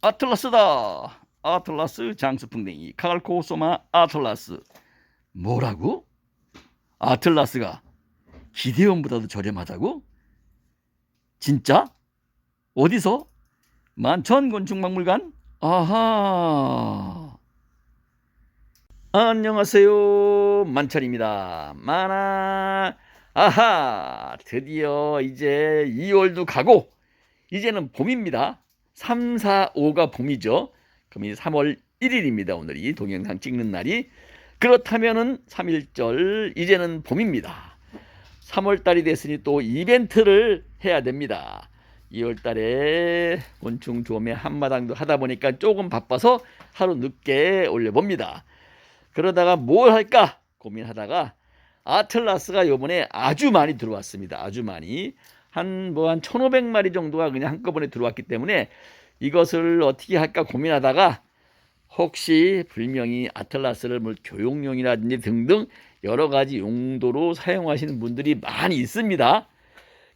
아틀라스다. 아틀라스 장수풍뎅이 칼코소마 아틀라스. 뭐라고? 아틀라스가 기대원보다도 저렴하다고? 진짜? 어디서? 만천곤충박물관? 아하. 안녕하세요. 만천입니다. 만화. 아하. 드디어 이제 2월도 가고 이제는 봄입니다. 3, 4, 5가 봄이죠. 그럼 3월 1일입니다. 오늘이 동영상 찍는 날이. 그렇다면은 3일절 이제는 봄입니다. 3월 달이 됐으니 또 이벤트를 해야 됩니다. 2월 달에 곤충 조매 한마당도 하다 보니까 조금 바빠서 하루 늦게 올려 봅니다. 그러다가 뭘 할까 고민하다가 아틀라스가 요번에 아주 많이 들어왔습니다. 아주 많이. 한 뭐 한 1500마리 정도가 그냥 한꺼번에 들어왔기 때문에 이것을 어떻게 할까 고민하다가 혹시 불명이 아틀라스를 뭐 교육용이라든지 등등 여러 가지 용도로 사용하시는 분들이 많이 있습니다.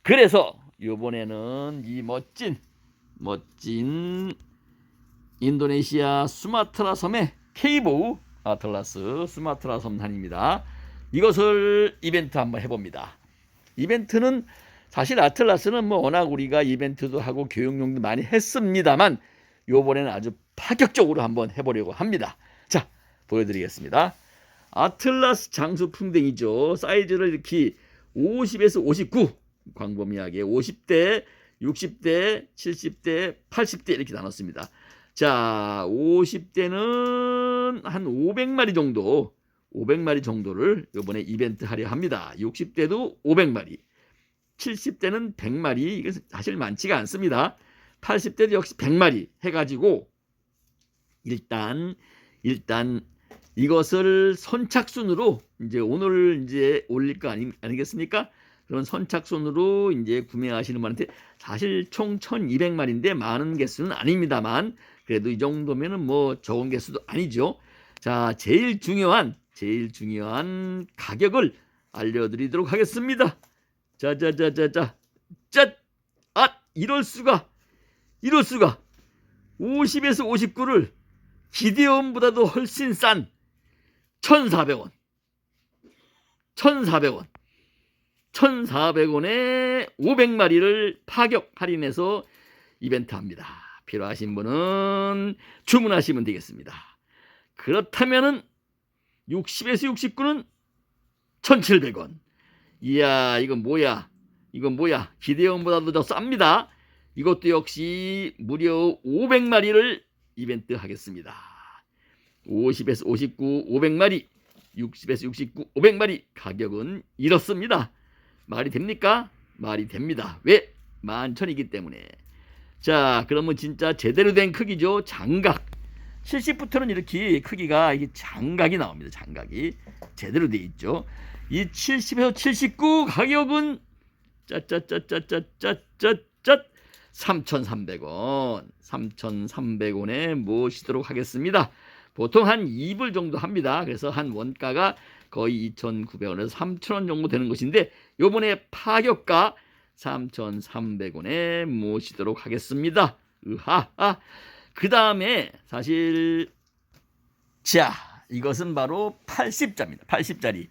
그래서 이번에는 이 멋진 멋진 인도네시아 수마트라 섬의 케이보 아틀라스 수마트라 섬단입니다. 이것을 이벤트 한번 해봅니다. 이벤트는 사실 아틀라스는 뭐 워낙 우리가 이벤트도 하고 교육용도 많이 했습니다만 요번에는 아주 파격적으로 한번 해보려고 합니다. 자, 보여드리겠습니다. 아틀라스 장수 풍뎅이죠. 사이즈를 이렇게 50에서 59 광범위하게 50대, 60대, 70대, 80대 이렇게 나눴습니다. 자, 50대는 한 500마리 정도, 500마리 정도를 이번에 이벤트 하려 합니다. 60대도 500마리, 70대는 100마리, 이게 사실 많지가 않습니다. 80대도 역시 100마리 해가지고 일단 일단 이것을 선착순으로 이제 오늘 이제 올릴 거 아니, 아니겠습니까? 그런 선착순으로 이제 구매하시는 분한테 사실 총 1200마리인데 많은 개수는 아닙니다만 그래도 이 정도면은 뭐 적은 개수도 아니죠. 자, 제일 중요한 제일 중요한 가격을 알려드리도록 하겠습니다. 자자자자자 짠! 아 이럴 수가 이럴 수가 50에서 59를 기대원보다도 훨씬 싼 1,400원 1,400원 1,400원에 500마리를 파격 할인해서 이벤트 합니다. 필요하신 분은 주문하시면 되겠습니다. 그렇다면은 60에서 69는 1,700원. 이야, 이건 뭐야? 이건 뭐야? 기대원보다도 더 쌉니다. 이것도 역시 무려 500마리를 이벤트 하겠습니다. 50에서 59, 500마리, 60에서 69, 500마리 가격은 이렇습니다. 말이 됩니까? 말이 됩니다. 왜? 만천이기 때문에. 자, 그러면 진짜 제대로 된 크기죠. 장각. 70부터는 이렇게 크기가 이게 장각이 나옵니다. 장각이 제대로 돼 있죠. 이 70에서 79 가격은 짜짜짜짜짜짜짜짜 3,300원. 3,300원에 모시도록 하겠습니다. 보통 한 2불 정도 합니다. 그래서 한 원가가 거의 2,900원에서 3,000원 정도 되는 것인데 요번에 파격가 3,300원에 모시도록 하겠습니다. 으하하. 그 다음에 사실 자 이것은 바로 80자입니다. 80자리.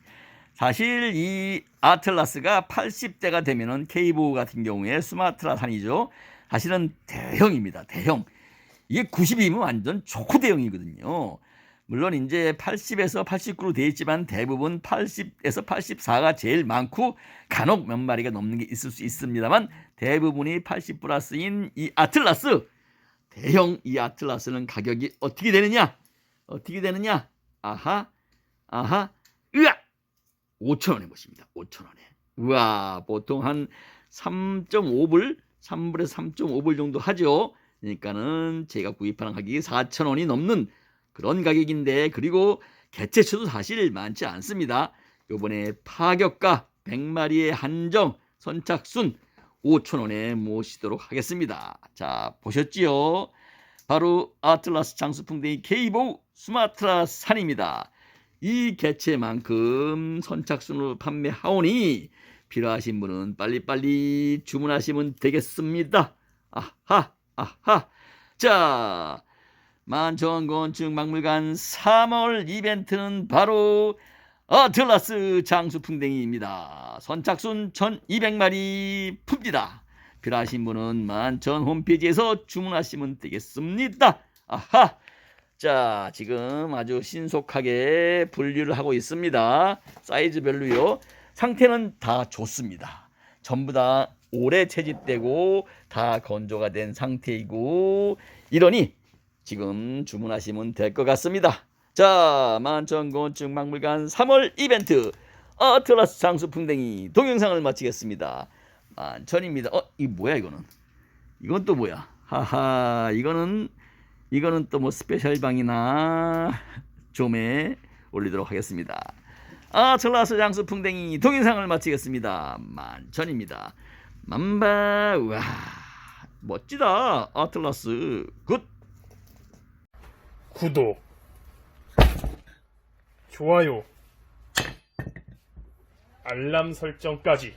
사실 이 아틀라스가 80대가 되면은 케이보 같은 경우에 스마트라산이죠. 사실은 대형입니다. 대형. 이게 90이면 완전 초대형이거든요. 물론 이제 80에서 89로 되어 있지만 대부분 80에서 84가 제일 많고 간혹 몇 마리가 넘는 게 있을 수 있습니다만 대부분이 80 플러스인 이 아틀라스 대형 이 아틀라스는 가격이 어떻게 되느냐? 어떻게 되느냐? 아하, 아하, 으악! 5천원에 보십니다. 5천원에. 우와, 보통 한 3.5불, 3불에서 3.5불 정도 하죠. 그러니까는 제가 구입하는 가격이 4천원이 넘는 그런 가격인데, 그리고 개체수도 사실 많지 않습니다. 요번에 파격가 100마리의 한정 선착순 5천원에 모시도록 하겠습니다. 자, 보셨지요? 바로 아틀라스 장수풍뎅이 케이보 스마트라 산입니다. 이 개체만큼 선착순으로 판매하오니 필요하신 분은 빨리빨리 주문하시면 되겠습니다. 아하, 아하. 자, 만천곤충 박물관 3월 이벤트는 바로 어틀라스 장수풍뎅이입니다. 선착순 1200마리 풉니다. 필요하신 분은 만천 홈페이지에서 주문하시면 되겠습니다. 아하! 자, 지금 아주 신속하게 분류를 하고 있습니다. 사이즈별로요. 상태는 다 좋습니다. 전부 다 오래 채집되고 다 건조가 된 상태이고 이러니 지금 주문하시면 될 것 같습니다. 자, 만천곤충 박물관 3월 이벤트 어틀라스 장수풍뎅이 동영상을 마치겠습니다. 만천입니다. 어, 이 뭐야 이거는? 이건 또 뭐야? 하하, 이거는 이거는 또 뭐 스페셜 방이나 좀에 올리도록 하겠습니다. 아틀라스 장수풍뎅이 동영상을 마치겠습니다. 만천입니다. 만바 와 멋지다 아틀라스 굿 구독, 좋아요, 알람 설정까지